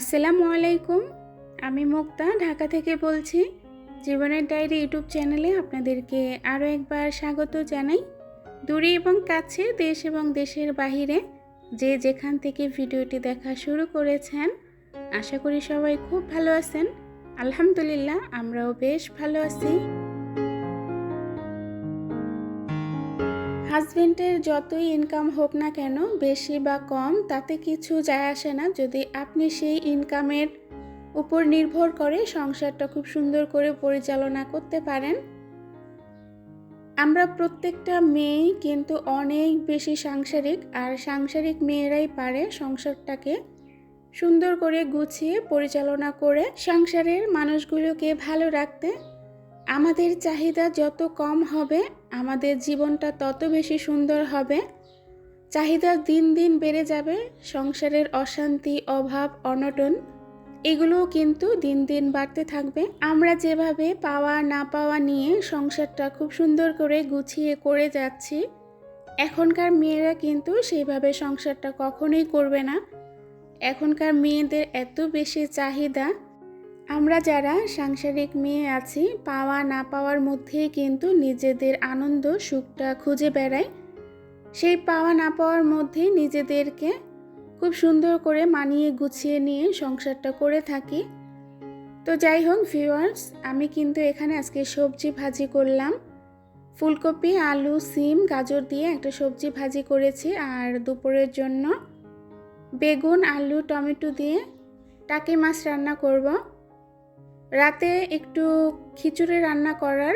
আসসালামু আলাইকুম। আমি মুক্তা, ঢাকা থেকে বলছি, জীবনের ডায়েরি ইউটিউব চ্যানেলে আপনাদেরকে আরও একবার স্বাগত জানাই। দূরে এবং কাছে, দেশ এবং দেশের বাহিরে যে যেখান থেকে ভিডিওটি দেখা শুরু করেছেন, আশা করি সবাই খুব ভালো আছেন। আলহামদুলিল্লাহ, আমরাও বেশ ভালো আছি। হাজবেন্ডের যতই ইনকাম হোক না কেন, বেশি বা কম, তাতে কিছু যায় আসে না। যদি আপনি সেই ইনকামের উপর নির্ভর করে সংসারটা খুব সুন্দর করে পরিচালনা করতে পারেন। আমরা প্রত্যেকটা মেয়েই কিন্তু অনেক বেশি সাংসারিক, আর সাংসারিক মেয়েরাই পারে সংসারটাকে সুন্দর করে গুছিয়ে পরিচালনা করে সংসারের মানুষগুলোকে ভালো রাখতে। আমাদের চাহিদা যত কম হবে আমাদের জীবনটা তত বেশি সুন্দর হবে। চাহিদা দিন দিন বেড়ে যাবে, সংসারের অশান্তি, অভাব, অনটন, এগুলোও কিন্তু দিন দিন বাড়তে থাকবে। আমরা যেভাবে পাওয়া না পাওয়া নিয়ে সংসারটা খুব সুন্দর করে গুছিয়ে করে যাচ্ছি, এখনকার মেয়েরা কিন্তু সেইভাবে সংসারটা কখনোই করবে না। এখনকার মেয়েদের এত বেশি চাহিদা আমরা যারা সাংসারিক মেয়ে আছি, পাওয়া না পাওয়ার মধ্যেই কিন্তু নিজেদের আনন্দ, সুখটা খুঁজে বেড়াই। সেই পাওয়া না পাওয়ার মধ্যে নিজেদেরকে খুব সুন্দর করে মানিয়ে গুছিয়ে নিয়ে সংসারটা করে থাকি। তো যাই হোক ভিউয়ার্স আমি কিন্তু এখানে আজকে সবজি ভাজি করলাম। ফুলকপি, আলু, সিম, গাজর দিয়ে একটা সবজি ভাজি করেছি আর দুপুরের জন্য বেগুন, আলু, টমেটো দিয়ে টাকি মাছ রান্না করব। রাতে একটু খিচুড়ি রান্না করার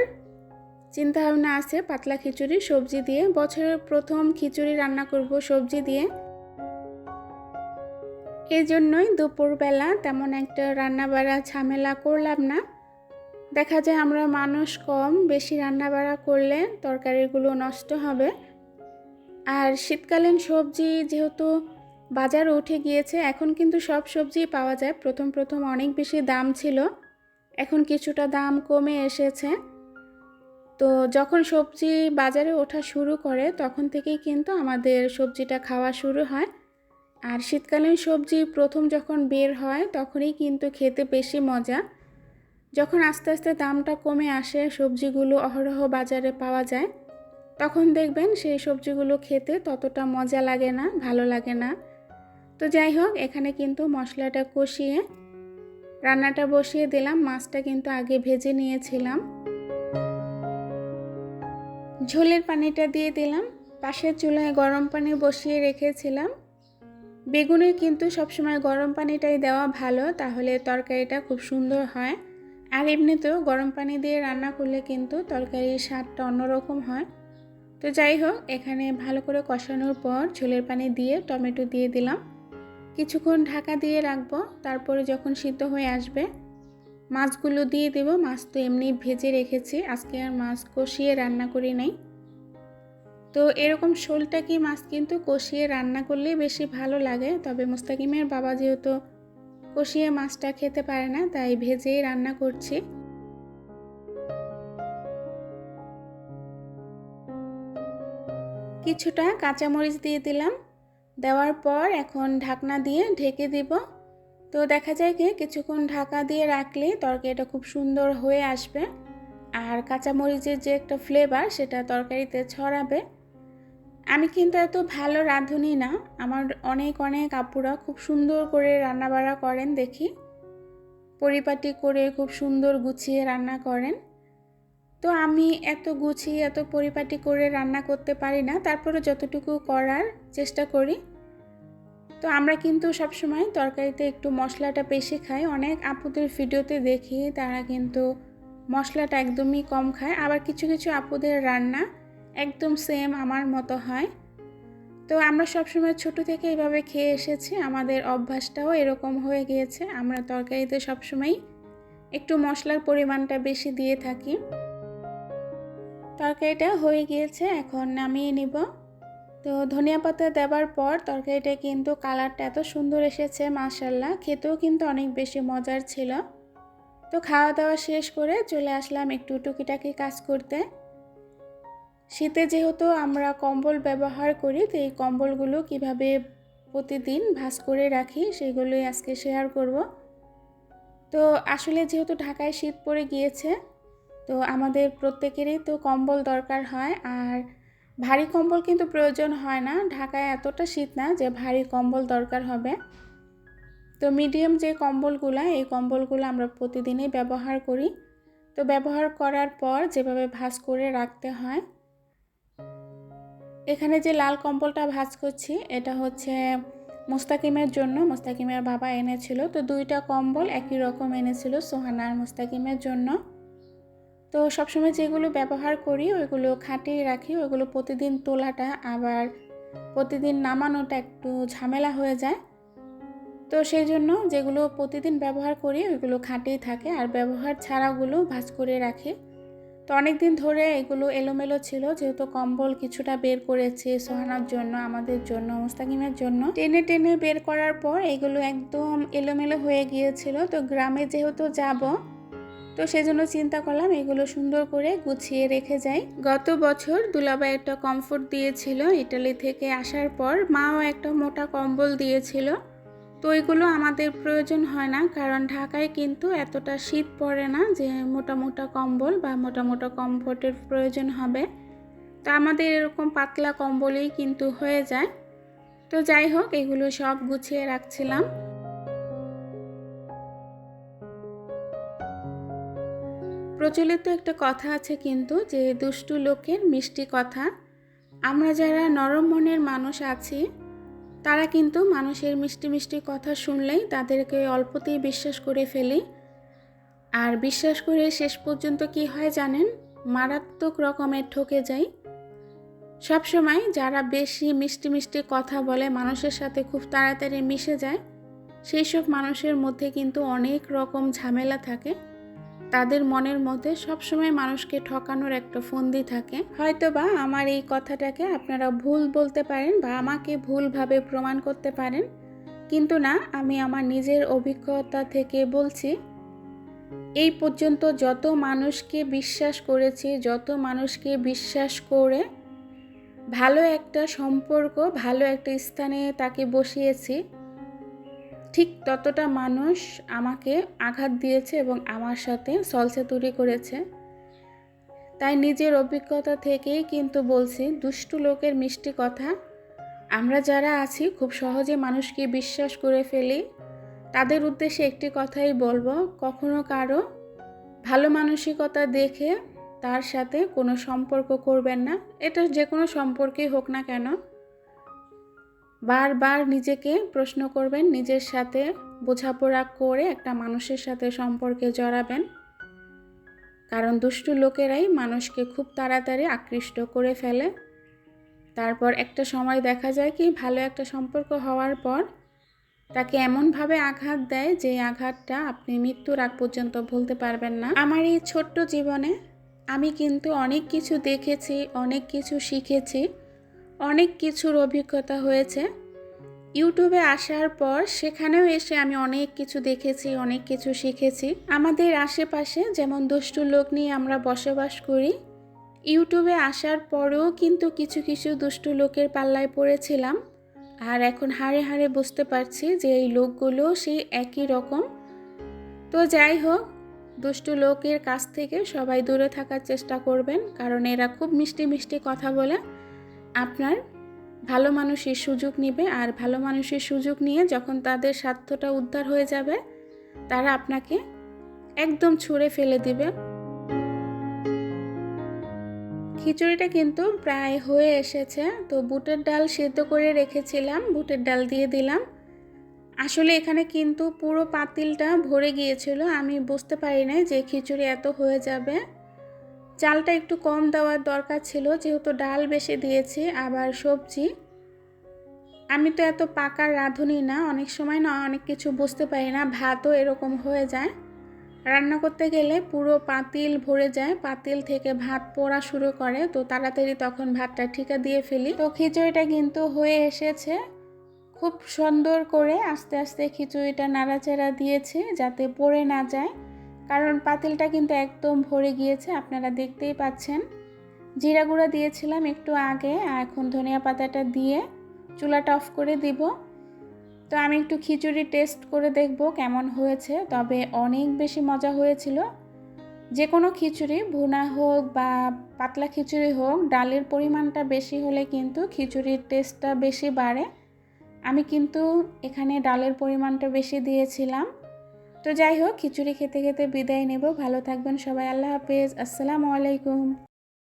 চিন্তা ভাবনা আছে, পাতলা খিচুড়ি, সবজি দিয়ে। বছরের প্রথম খিচুড়ি রান্না করব সবজি দিয়ে। এই জন্যই দুপুরবেলা তেমন একটা রান্না বাড়া ঝামেলা করলাম না। দেখা যায় আমরা মানুষ কম, বেশি রান্না বাড়া করলে তরকারিগুলো নষ্ট হবে। আর শীতকালীন সবজি যেহেতু বাজার উঠে গিয়েছে, এখন কিন্তু সব সবজি পাওয়া যায়। প্রথম প্রথম অনেক বেশি দাম ছিল। এখন কিছুটা দাম কমে এসেছে। তো যখন সবজি বাজারে ওঠা শুরু করে, তখন থেকেই কিন্তু আমাদের সবজিটা খাওয়া শুরু হয়। আর শীতকালীন সবজি প্রথম যখন বের হয়, তখনই কিন্তু খেতে বেশি মজা। যখন আস্তে আস্তে দামটা কমে আসে, সবজিগুলো অহরহ বাজারে পাওয়া যায়। তখন দেখবেন সেই সবজিগুলো খেতে ততটা মজা লাগে না, ভালো লাগে না। তো যাই হোক, এখানে কিন্তু মশলাটা কষিয়ে রান্নাটা বসিয়ে দিলাম, মাছটা কিন্তু আগে ভেজে নিয়েছিলাম। ঝোলের পানিটা দিয়ে দিলাম, পাশের চুলায় গরম পানি বসিয়ে রেখেছিলাম। বেগুনে কিন্তু সবসময় গরম পানিটাই দেওয়া ভালো, তাহলে তরকারিটা খুব সুন্দর হয়। আর এমনিতেও গরম পানি দিয়ে রান্না করলে কিন্তু তরকারির স্বাদটা অন্যরকম হয়। তো যাই হোক, এখানে ভালো করে কষানোর পর ঝোলের পানি দিয়ে টমেটো দিয়ে দিলাম। কিছুক্ষণ ঢাকা দিয়ে রাখব, তারপরে যখন সিদ্ধ হয়ে আসবে, মাছগুলো দিয়ে দেব। মাছ তো এমনি ভেজে রেখেছি, আজকে আর মাছ কষিয়ে রান্না করি নাই। তো এরকম শোলটাকি মাছ কিন্তু কষিয়ে রান্না করলেই বেশি ভালো লাগে, তবে মুস্তাকিমের বাবা যেহেতু কষিয়ে মাছটা খেতে পারে না, তাই ভেজেই রান্না করছি। কিছুটা কাঁচামরিচ দিয়ে দিলাম দেওয়ার পর এখন ঢাকনা দিয়ে ঢেকে দিব। তো দেখা যায় কি, কিছুক্ষণ ঢাকা দিয়ে রাখলে তরকারিটা খুব সুন্দর হয়ে আসবে। আর কাঁচামরিচের যে একটা ফ্লেভার সেটা তরকারিতে ছড়াবে। আমি কিন্তু এত ভালো রাঁধুনি না। আমার অনেক অনেক আপুরা খুব সুন্দর করে রান্নাবাড়া করেন দেখি। পরিপাটি করে খুব সুন্দর গুছিয়ে রান্না করেন। তো আমি এত গুছিয়ে, এত পরিপাটি করে রান্না করতে পারি না। তারপরে যতটুকু করার চেষ্টা করি। তো আমরা কিন্তু সবসময় তরকারিতে একটু মশলাটা বেশি খাই। অনেক আপুদের ভিডিওতে দেখি, তারা কিন্তু মশলাটা একদমই কম খায়। আবার কিছু কিছু আপুদের রান্না একদম সেম আমার মতো হয়। তো আমরা সবসময় ছোট থেকে এইভাবে খেয়ে এসেছি। আমাদের অভ্যাসটাও এরকম হয়ে গিয়েছে। আমরা তরকারিতে সবসময় একটু মশলার পরিমাণটা বেশি দিয়ে থাকি। তরকারিটা হয়ে গিয়েছে, এখন নামিয়ে নিব। তো ধনিয়া পাতা দেওয়ার পর তরকারিটা কিন্তু কালারটা এত সুন্দর এসেছে মাশাল্লাহ খেতেও কিন্তু অনেক বেশি মজার ছিল। তো খাওয়া দাওয়া শেষ করে চলে আসলাম একটু টুকিটাকি কাজ করতে। শীতে যেহেতু আমরা কম্বল ব্যবহার করি, তো এই কম্বলগুলো কীভাবে প্রতিদিন ভাজ করে রাখি সেগুলোই আজকে শেয়ার করব। তো আসলে যেহেতু ঢাকায় শীত পড়ে গিয়েছে তো আমাদের প্রত্যেকেরই তো কম্বল দরকার হয় আর ভারী কম্বল কিন্তু প্রয়োজন হয় না। ঢাকায় এতটা শীত না যে ভারী কম্বল দরকার হবে। তো মিডিয়াম যে কম্বলগুলো, এই কম্বলগুলো আমরা প্রতিদিনই ব্যবহার করি। তো ব্যবহার করার পর যেভাবে ভাঁজ করে রাখতে হয়। এখানে যে লাল কম্বলটা ভাঁজ করছি, এটা হচ্ছে মুস্তাকিমের জন্য। মুস্তাকিমের বাবা এনেছিল। তো দুইটা কম্বল একই রকম এনেছিল সোহানার মুস্তাকিমের জন্য। তো সবসময় যেগুলো ব্যবহার করি, ওইগুলো খাটিয়ে রাখি, ওইগুলো প্রতিদিন তোলাটা আবার প্রতিদিন নামানোটা একটু ঝামেলা হয়ে যায়। তো সেই জন্য যেগুলো প্রতিদিন ব্যবহার করি, ওইগুলো খাটেই থাকে, আর ব্যবহার ছাড়াগুলো ভাজ করে রাখি। তো অনেক দিন ধরে এগুলো এলোমেলো ছিল, যেহেতু কম্বল কিছুটা বের করেছি সোহানার জন্য, আমাদের জন্য, মুস্তাকিমের জন্য। টেনে টেনে বের করার পর এগুলো একদম এলোমেলো হয়ে গিয়েছিল। তো গ্রামে যেহেতু যাব তো সেজন্য চিন্তা করলাম এগুলো সুন্দর করে গুছিয়ে রেখে যাই। গত বছর দুলাবাই একটা কমফোর্ট দিয়েছিল ইটালি থেকে আসার পর, মাও একটা মোটা কম্বল দিয়েছিল। তো ওইগুলো আমাদের প্রয়োজন হয় না, কারণ ঢাকায় কিন্তু এতটা শীত পড়ে না যে মোটা মোটা কম্বল বা মোটা মোটা কমফোর্টের প্রয়োজন হবে। তো আমাদের এরকম পাতলা কম্বলেই কিন্তু হয়ে যায়। তো যাই হোক, এগুলো সব গুছিয়ে রাখছিলাম। প্রচলিত একটা কথা আছে কিন্তু যে দুষ্টু লোকের মিষ্টি কথা। আমরা যারা নরম মনের মানুষ আছি, তারা কিন্তু মানুষের মিষ্টি মিষ্টি কথা শুনলেই তাদেরকে অল্পতেই বিশ্বাস করে ফেলি। আর বিশ্বাস করে শেষ পর্যন্ত কি হয় জানেন? মারাত্মক রকমের ঠকে যাই। সবসময় যারা বেশি মিষ্টি মিষ্টি কথা বলে মানুষের সাথে খুব তাড়াতাড়ি মিশে যায় সেই সব মানুষের মধ্যে কিন্তু অনেক রকম ঝামেলা থাকে। তাদের মনের মধ্যে সবসময় মানুষকে ঠকানোর একটা ফন্দি থাকে। হয়তো বা আমার এই কথাটাকে আপনারা ভুল বলতে পারেন বা আমাকে ভুলভাবে প্রমাণ করতে পারেন। কিন্তু না, আমি আমার নিজের অভিজ্ঞতা থেকে বলছি, এই পর্যন্ত যত মানুষকে বিশ্বাস করেছি, যত মানুষকে বিশ্বাস করে ভালো একটা সম্পর্ক, ভালো একটা স্থানে তাকে বসিয়েছি ঠিক ততটা মানুষ আমাকে আঘাত দিয়েছে এবং আমার সাথে সলসে তৈরি করেছে। তাই নিজের অভিজ্ঞতা থেকেই কিন্তু বলছি, দুষ্টু লোকের মিষ্টি কথা। আমরা যারা আছি, খুব সহজে মানুষকে বিশ্বাস করে ফেলি। তাদের উদ্দেশ্যে একটি কথাই বলব, কখনো কারও ভালো মানসিকতা দেখে তার সাথে কোনো সম্পর্ক করবেন না। এটা যে কোনো সম্পর্কেই হোক না কেন। বারবার নিজেকে প্রশ্ন করবেন, নিজের সাথে বোঝাপড়া করে একটা মানুষের সাথে সম্পর্কে জড়াবেন। কারণ দুষ্টু লোকেরাই মানুষকে খুব তাড়াতাড়ি আকৃষ্ট করে ফেলে। তারপর একটা সময় দেখা যায় কি, ভালো একটা সম্পর্ক হওয়ার পর তাকে এমনভাবে আঘাত দেয় যে আঘাতটা আপনি মৃত্যুর আগ পর্যন্ত ভুলতে পারবেন না। আমার এই ছোট্ট জীবনে আমি কিন্তু অনেক কিছু দেখেছি, অনেক কিছু শিখেছি। অনেক কিছুর অভিজ্ঞতা হয়েছে। ইউটিউবে আসার পর সেখানেও এসে আমি অনেক কিছু দেখেছি, অনেক কিছু শিখেছি। আমাদের আশেপাশে যেমন দুষ্টু লোক নিয়ে আমরা বসবাস করি, ইউটিউবে আসার পরেও কিন্তু কিছু কিছু দুষ্টু লোকের পাল্লায় পড়েছিলাম। আর এখন হাড়ে হাড়ে বুঝতে পারছি যে এই লোকগুলো সেই একই রকম। তো যাই হোক, দুষ্টু লোকের কাছ থেকে সবাই দূরে থাকার চেষ্টা করবেন, কারণ এরা খুব মিষ্টি মিষ্টি কথা বলে। আপনার ভালো মানুষের সুযোগ নেবে আর ভালো মানুষের সুযোগ নিয়ে যখন তাদের স্বার্থটা উদ্ধার হয়ে যাবে, তারা আপনাকে একদম ছুঁড়ে ফেলে দিবে। খিচুড়িটা কিন্তু প্রায় হয়ে এসেছে, তো বুটের ডাল সেদ্ধ করে রেখেছিলাম, বুটের ডাল দিয়ে দিলাম। আসলে এখানে কিন্তু পুরো পাতিলটা ভরে গিয়েছিল, আমি বুঝতে পারি না যে খিচুড়ি এত হয়ে যাবে। চালটা একটু কম দেওয়ার দরকার ছিল, যেহেতু ডাল বেশি দিয়েছি, আবার সবজি। আমি তো এত পাকার রাঁধুনি না, অনেক সময় না অনেক কিছু বুঝতে পারি না, ভাতও এরকম হয়ে যায়। রান্না করতে গেলে পুরো পাতিল ভরে যায়, পাতিল থেকে ভাত পোড়া শুরু করে, তো তাড়াতাড়ি তখন ভাতটা ঠিকা দিয়ে ফেলি। তো খিচুড়িটা কিন্তু হয়ে এসেছে, খুব সুন্দর করে আস্তে আস্তে খিচুড়িটা নাড়াচাড়া দিয়েছি, যাতে পড়ে না যায়। কারণ পাতিলটা কিন্তু একদম ভরে গিয়েছে, আপনারা দেখতেই পাচ্ছেন। জিরা গুঁড়া দিয়েছিলাম একটু আগে এখন ধনিয়া পাতাটা দিয়ে চুলাটা অফ করে দিব। তো আমি একটু খিচুড়ি টেস্ট করে দেখব কেমন হয়েছে, তবে অনেক বেশি মজা হয়েছিল। যে কোনো খিচুড়ি, ভুনা হোক বা পাতলা খিচুড়ি হোক, ডালের পরিমাণটা বেশি হলে কিন্তু খিচুড়ির টেস্টটা বেশি বাড়ে। আমি কিন্তু এখানে ডালের পরিমাণটা বেশি দিয়েছিলাম। তো যাই হোক, খিচুড়ি খেতে খেতে বিদায় নেব। ভালো থাকবেন সবাই। আল্লাহ হাফেজ। আসসালামু আলাইকুম।